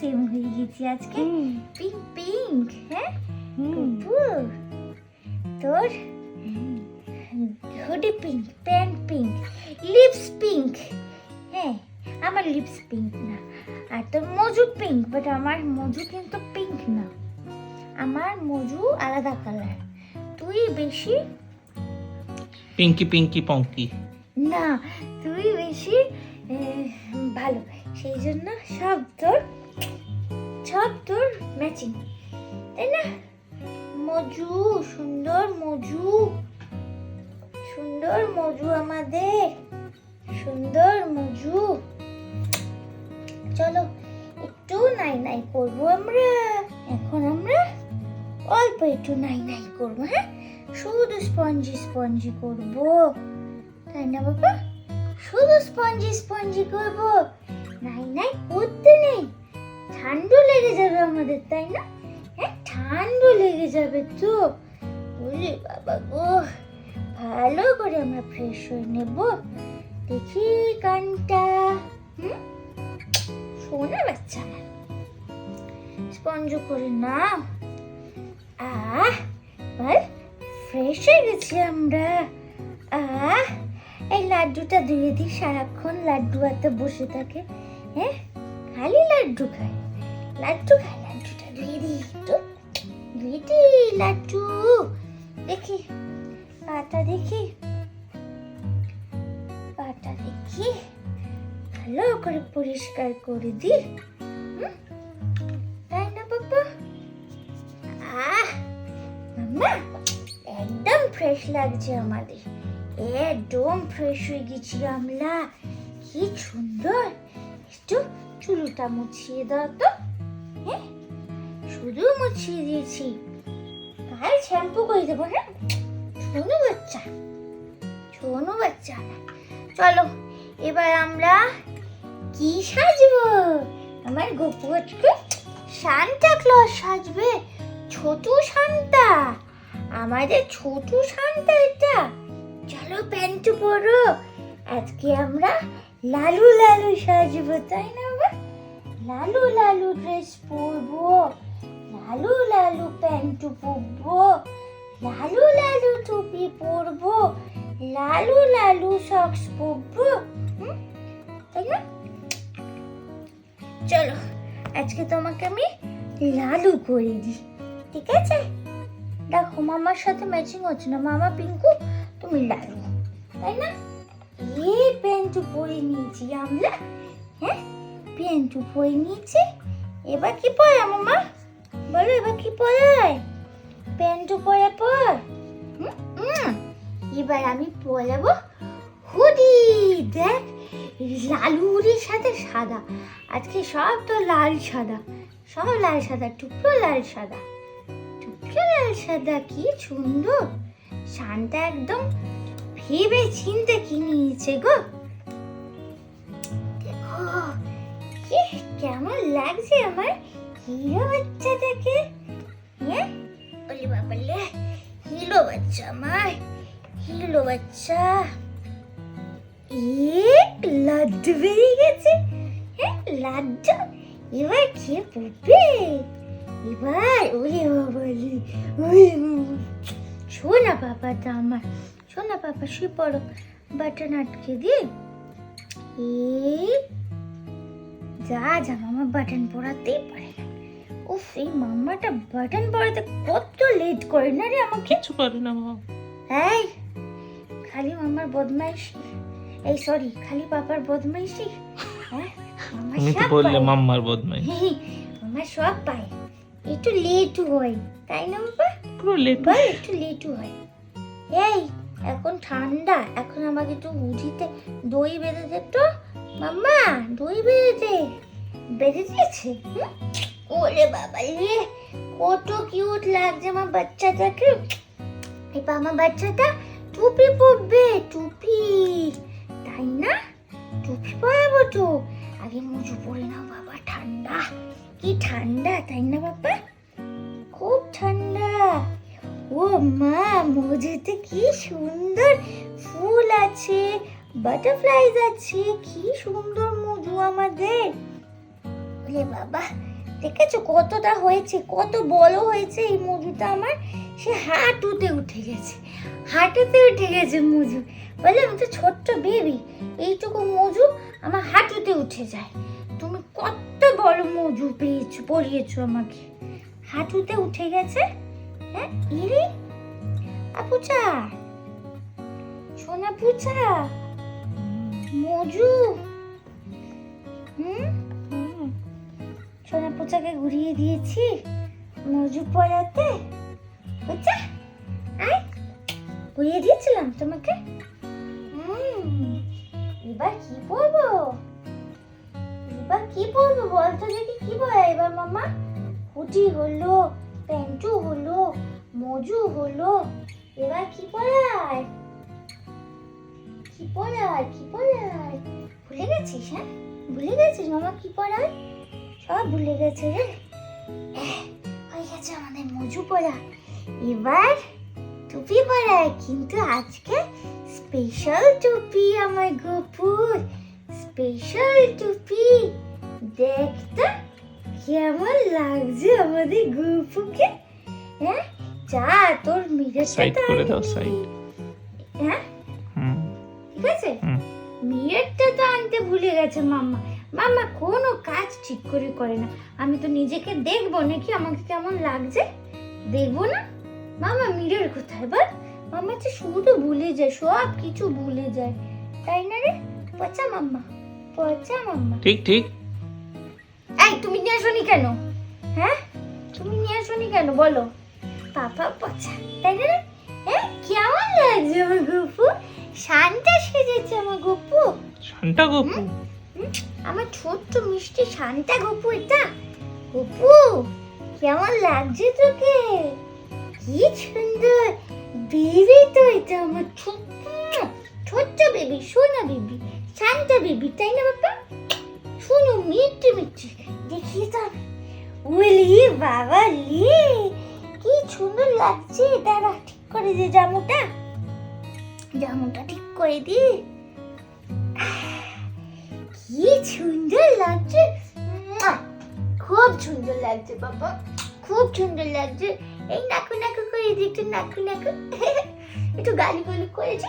Same হয়ে গেছি আজকে। পিঙ্ক পিঙ্ক হ্যাঁ? তোর? Hoodie pink pant pink lips pink হ্যাঁ? আমার লিপস পিঙ্ক না। আর তোর মজু পিঙ্ক বাট আমার মজু কিন্তু পিঙ্ক না। আমার মজু আলাদা কালার তুই বেশি? পিঙ্কি পিঙ্কি পঙ্কি না তুই বেশি ভালো। সেই জন্য সব তোর সব তোর ম্যাচিং তাই না? মজু, সুন্দর মজু। সুন্দর মজু আমাদের। সুন্দর মজু। চলো, একটু নাই নাই করব আমরা। এখন আমরা অল্প একটু নাই নাই করব হ্যাঁ? শুধু স্পঞ্জি স্পঞ্জি করব। তাই না বাবা? শুধু স্পঞ্জি স্পঞ্জি করব। নাই নাই করতে নেই। ঠান্ডা লেগে যাবে আমাদের, তাই না? হ্যাঁ ঠান্ডা লেগে যাবে তো। বলি বাবা গো, ভালো করে আমরা ফ্রেশ হয়ে নেব। দেখি কানটা, হুম? শোনা বাচ্চা। স্পঞ্জ করে নাও। আহ, বল ফ্রেশ হয়ে গেছি আমরা। আহ, এই লাড্ডুটা ধুয়ে দিই সারাক্ষণ, লাড্ডু এত বসে থাকে। হ্যাঁ? খালি লাড্ডু খাই লাড্ডু খাই লাড্ডুটা ধুয়ে দিই একটু লাড্ডু। দেখি, পাটা দেখি। পাটা দেখি। ভালো করে পরিষ্কার করে দি। তাই না বাবা আহ, মাম্মা, একদম ফ্রেশ লাগছে আমাদের। একদম ফ্রেশ হয়ে গেছি আমরা। কি সুন্দর। একটু চুলটা মুছিয়ে দাও তো। হ্যাঁ? শুধু মুছিয়ে দিয়েছি। কাল শ্যাম্পু করে দেবো হ্যাঁ? শোনো বাচ্চা। শোনো বাচ্চা। চলো, এবার আমরা কি সাজবো? আমার গপু সান্টা ক্লজ সাজবে। ছোট সান্তা। আমাদের ছোট সান্তা এটা। চলো, প্যান্ট পরো। আজকে আমরা লালু লালু সাজবো, তাই না লালু লালু ড্রেস পরবো, লালু লালু প্যান্ট পরবো, লালু লালু টুপি পরবো, লালু লালু সক্স পরবো? তাই না? চলো, আজকে তোমাকে আমি লালু করে দিই, ঠিক আছে? দেখো, মামার সাথে ম্যাচিং হচ্ছে না, মামা পিঙ্কু, তুমি লালু, তাই না? এই প্যান্ট পরে নিয়েছি আমরা হ্যাঁ? প্যান্ট পরে নিয়েছে। এবার কি পরে মামা? বলো এবার কি পরায় প্যান্ট পরে। পর। এবার আমি পরাবো হুডি। দেখ লালুরির সাথে সাদা। আজকে সব তো লাল সাদা। সব লাল সাদা, টুকরো লাল সাদা। টুকরো লাল সাদা, কি সুন্দর। শানটা একদম ভেবে চিনতে কি নিয়েছে গো। লাগছে আমার হিরো বাচ্চাটাকে? হ্যাঁ? বলি বাবালে হিরো বাচ্চা আমার, হিরো বাচ্চা। এক লাড্ডু বেরিয়ে গেছে। হ্যাঁ লাড্ডু? এবার খেয়ে পড়বে এবার ওরে বাবালি বাবা। শোনা বাবাটা আমার, শোনা বাবা, শুয়ে পড়ো। বাটন আটকে দিয়ে। এই যা যা মামা বাটন পড়াতেই পারে না। উফ এই মামাটা বাটন পড়াতে কত লেট করে না রে আমাকে? কিছু করে না এই খালি মামার বদমাইশি। এই সরি খালি পাপার বদমাইশি হ্যাঁ মামা তো সব বললে। মাম্মার মামা সব পায়। একটু লেটু হয় তাই না বাবা পুরো লেট বল একটু লেটু হয়। এই এখন ঠান্ডা এখন আমাকে একটু উঠিতে দই বেঁধে দে তো। মাম্মা, দই দে বেঁধে দিয়েছে ওরে বাবা রে, কত কিউট লাগছে আমার বাচ্চাটাকে। এবার আমার বাচ্চাটা টুপি পরবে, টুপি। তাই না? টুপি পরাবো তো। আগে মুজু পরে নাও বাবা, ঠান্ডা। কি ঠান্ডা, তাই না বাবা? খুব ঠান্ডা। ও মা, মজুতে কি সুন্দর ফুল আছে। বাটারফ্লাইজ আছে কি সুন্দর মজু আমাদের। ওলে বাবা, দেখেছ কতটা হয়েছে, কত বড় হয়েছে এই মজুটা আমার? সে হাঁটুতে উঠে গেছে, হাঁটুতে উঠে গেছে মজু বলে আমি তো ছোট্ট বেবি এইটুকু মজু আমার হাঁটুতে উঠে যায়। তুমি কত বড় মজু পেয়েছ পরিয়েছো আমাকে। হাঁটুতে উঠে গেছে? হ্যাঁ ইরে আপুচা সোনা পুচা মজু। হুম? সোনা পুচাকে ঘুরিয়ে দিয়েছি। মজু পড়াতে। পুচা। আয়। ঘুরিয়ে দিয়েছিলাম তোমাকে। এবার কি পরবো এবার কি পরবো বলতো দেখি কি পরে এবার মামা, হুটি হলো, প্যান্টু হলো, মজু হলো। এবার কি পরায় কি পরায় কি পরায় ভুলে গেছিস হ্যাঁ? ভুলে গেছিস মামা কি পরায় সব ভুলে গেছে রে। হয়ে গেছে আমাদের মজু পরা এবার টুপি পরায় কিন্তু আজকে স্পেশাল টুপি আমার গোপুর স্পেশাল টুপি। দেখ তো কেমন লাগছে আমাদের গোপুকে হ্যাঁ যা তোর মিরের সাইড করে দাও সাইড হ্যাঁ? আছে তো আনতে ভুলে গেছে মাম্মা। মাম্মা কোনো কাজ ঠিক করে করে না। আমি তো নিজেকে দেখব নাকি? আমাকে কেমন লাগছে? দেখব না? মামা মিরর কোথায় বল? মামা তো শুধু ভুলে যায় সব কিছু ভুলে যায়। তাই না রে? পচা মাম্মা পচা মাম্মা। ঠিক ঠিক। এই তুমি নিয়ে আসনি কেন? হ্যাঁ? তুমি নিয়ে আসনি কেন? বলো। পাপা পচা। তাই না রে? হ্যাঁ কেমন লাগছে আমার শানটা সেজেছে আমার গপু। শান্তা গপু? হুম, আমার ছোট্ট মিষ্টি শান্তা গপু এটা। গপু কেমন লাগছে তোকে? কি সুন্দর। বেবি তো এটা আমার ছোট্ট ছোট্ট বেবি সোনা বেবি শান্তা বেবি তাই না বাবা? শোনো মিষ্টি মিষ্টি। দেখিয়ে তো। আমি। ওলি বাবা লি কি সুন্দর লাগছে। দাঁড়া ঠিক করে যে জামুটা। জামুটা ঠিক করে দি কি সুন্দর লাগছে! খুব সুন্দর লাগছে বাবা। খুব সুন্দর লাগছে। এই নাকু নাকু করে দি একটু নাকু নাকু। একটু গালি গালি করেছি!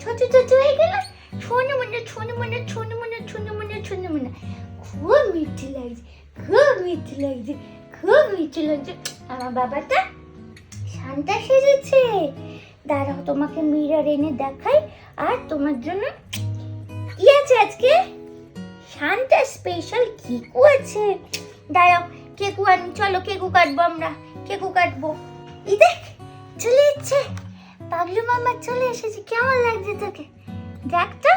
ছোট ছোট হয়ে গেল। ছোনো মনে ছোনো মনে ছোনো মনে ছোনো মনে ছোনো মনে। খুব মিষ্টি লাগছে, খুব মিষ্টি লাগছে, খুব মিষ্টি লাগছে। আমার বাবাটা শান্তা সেজেছে। দাঁড়াও, তোমাকে মিরর এনে দেখাই, আর তোমার জন্য কি আছে আজকে? শান্তা স্পেশাল কেকু আছে। দাঁড়াও, কেকু আনি, চলো কেকু কাটবো আমরা, কেকু কাটবো। এই দেখ, চলে এসছে। পাগলু মামা চলে এসেছে, কেমন লাগছে তোকে? দেখ তো,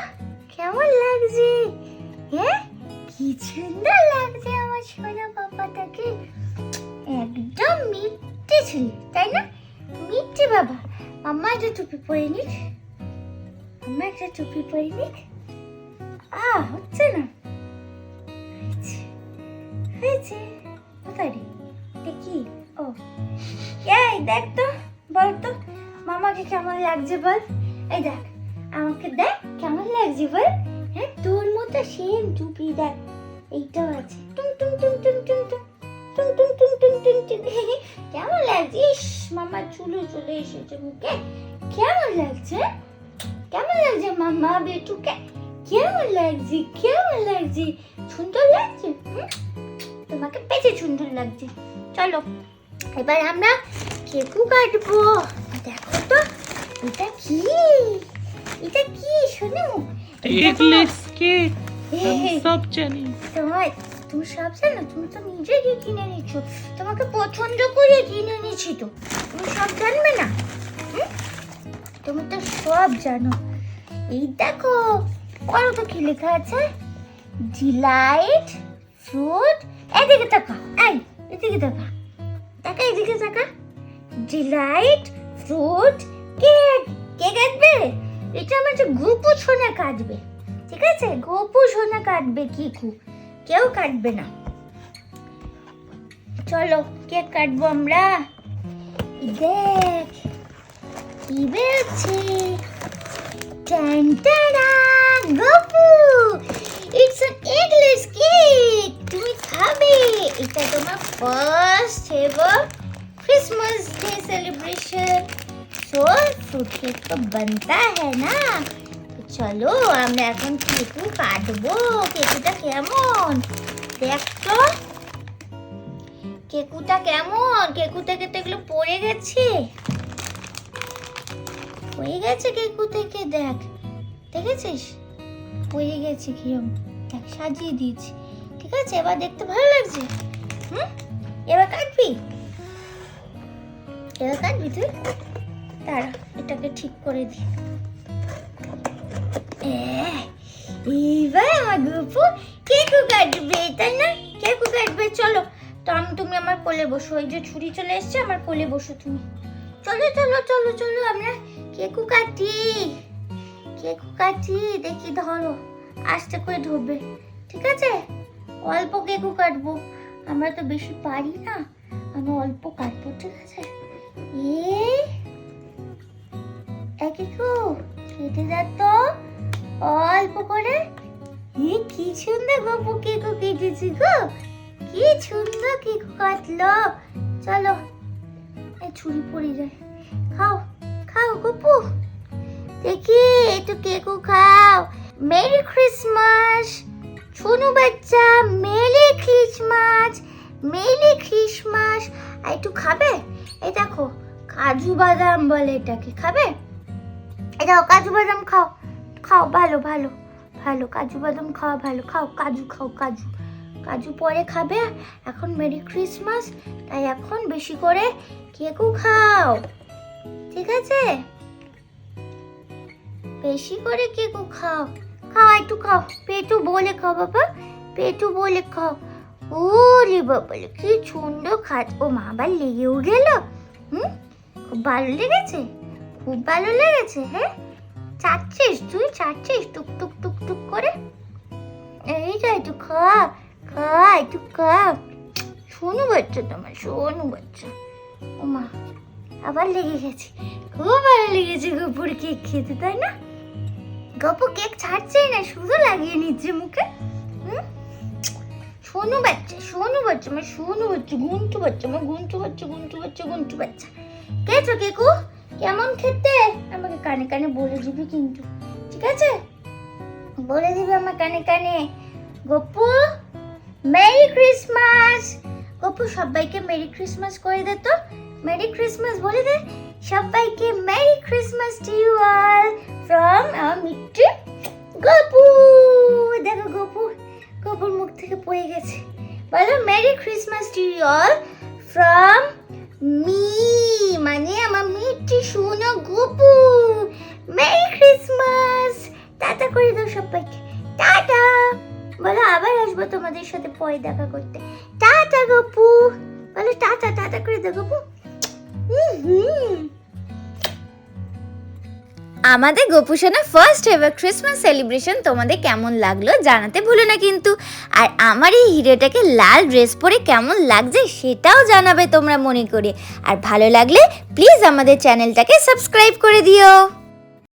কেমন লাগছে। হ্যাঁ কি সুন্দর লাগছে আমার সোনা পাপাটাকে। একদম মিথ্যে ছিল, তাই না? মিথ্যে বাবা মাম্মা একটা টুপি পরে নিক। মাম্মা একটা টুপি পরে নিক। আ, হচ্ছে না। হয়েছে। কোথায় রে? এটা কি ও। এই দেখ তো, বল তো, মামাকে কেমন লাগছে বল? এই দেখ, আমাকে দেখ কেমন লাগছে বল। হ্যাঁ তোর মতো সেম টুপি দেখ। এইটাও আছে। টুং টুং টুং টুং টুং টুং টুং টুং টুং টুং টুং টুং কেমন লাগছে? ইস মামা চুলো চলে এসেছে মুখে। কেমন লাগছে? কেমন লাগছে মামা বেটুকে? কেমন লাগছে? কেমন লাগছে? সুন্দর লাগছে? তোমাকে পেটে সুন্দর লাগছে। চলো এবার আমরা কেকু কাটবো। দেখো তো এটা কি? এটা কি? শোনো। এগলেস কেক সব জানি তোমার তুমি সব জানো তুমি তো নিজে গিয়ে কিনে নিচ্ছ। তোমাকে পছন্দ করে কিনে নিচ্ছি তো। তুমি সব জানবে না? তুমি তো সব জানো। এই দেখো বলো তো কি লেখা আছে? ডিলাইট ফ্রুট, এদিকে তাকা এই, এদিকে তাকা তাকা, এদিকে তাকা। ডিলাইট ফ্রুট কেক কে কাটবে? এটা আমার যে গুপু সোনা কাটবে। ঠিক আছে? গোপু সোনা কাটবে কিকু কেউ কাটবে না চলো কেক কাটবো আমরা দেখ কি বেরোচ্ছে Gopu it's an English cake তুমি খাবে এটা তোমার first ever Christmas day celebration so fruit cake तो बनता है ना চলো, আমরা এখন কেকু কাটবো। কেকুটা কেমন? দেখ তো কেকুটা কেমন? কেকু থেকে তো এগুলো পড়ে গেছে? পড়ে গেছে কেকু থেকে, দেখ। দেখেছিস? পড়ে গেছে কিরম। দেখ, সাজিয়ে দিয়েছি। ঠিক আছে? এবার দেখতে ভালো লাগছে? হুম? এবার কাটবি? এবার কাটবি তুই? দাঁড়া, এটাকে ঠিক করে দি আমার গুপু কেকু কাটবে, তাই না? কেকু কাটবে? চলো, তো আমি, তুমি আমার কোলে বসো। ওই যে ছুরি চলে এসছে, আমার কোলে বসো তুমি। চলো চলো চলো চলো, আমরা কেকু কাটি? কেকু কাটি? দেখি, ধরো, আস্তে করে ধরবে। ঠিক আছে? অল্প কেকু কাটবো? আমরা তো বেশি পারি না আমি অল্প কাটবো, ঠিক আছে? এই একটু কেটে যা তো। অল্প করে এ কি সুন্দর গপু কেকু কেটেছি গো। কি সুন্দর কেকু কাটলো। চলো এ ছুরি পড়ে যায় খাও খাও গপু। দেখি, একটু কেকু খাও। Merry Christmas. ছোনু বাচ্চা, মেরি ক্রিসমাস মেরি ক্রিসমাস। আর একটু খাবে? এই দেখো, কাজু বাদাম বলে এটাকে, খাবে? এই দেখো, কাজু বাদাম খাও খাও, ভালো ভালো। ভালো, কাজু বাদাম খাওয়া ভালো। খাও, কাজু খাও, কাজু। কাজু পরে খাবে, এখন মেরি ক্রিসমাস, তাই এখন বেশি করে কেকও খাও। ঠিক আছে? বেশি করে কেকও খাও। খাও, একটু খাও। পেটু বলে খাও বাবা, পেটু বলে খাও। ওরে বাবা, কি সুন্দর খাত ও মা আবার লেগেও গেল হুম? খুব ভালো লেগেছে? খুব ভালো লেগেছে হ্যাঁ? চাচ্ছিস তুই? চাচ্ছিস টুক টুক করে? এইটা একটু খা খা একটু খা। শোনো বাচ্চা তোমার, শোনো বাচ্চা। ও মা আবার লেগে গেছে। খুব ভালো লেগেছে গপুর কেক খেতে, তাই না? গপু কেক ছাড়ছেই না, শুধু লাগিয়ে নিচ্ছে মুখে। হুম? শোনো বাচ্চা শোনো বাচ্চা আমার শোনো বাচ্চা, গুন্টু বাচ্চা আমার গুন্টু বাচ্চা গুন্টু বাচ্চা গুন্টু বাচ্চা। খেয়েছো কেকু? কেমন খেতে? আমাকে কানে কানে বলে দিবি কিন্তু। ঠিক আছে? বলে দিবি আমার কানে কানে। Gopu, merry Christmas. গপু, সবাইকে মেরি ক্রিসমাস করে দে তো। মেরি ক্রিসমাস বলে দে। সবাইকে merry Christmas to you all from our মিট্টি গপু। দেখো গপু, গপুর মুখ থেকে পড়ে গেছে। বলো, merry Christmas to you all from me মানে আমার মিষ্টি শুনো গপু। Merry Christmas. টাটা করে দাও সবাইকে। টাটা। বলো আবার আসব তোমাদের সাথে পরে দেখা করতে। টাটা গপু। বলো টাটা টাটা করে দাও গপু। আমাদের গোপুসোনা ফার্স্ট এভার ক্রিসমাস সেলিব্রেশন তোমাদের কেমন লাগল জানাতে ভুলো না কিন্তু। আর আমার এই হিরোটাকে লাল ড্রেস পরে কেমন লাগছে সেটাও জানাবে তোমরা মনে করে। আর ভালো লাগলে প্লিজ আমাদের চ্যানেলটাকে সাবস্ক্রাইব করে দিও।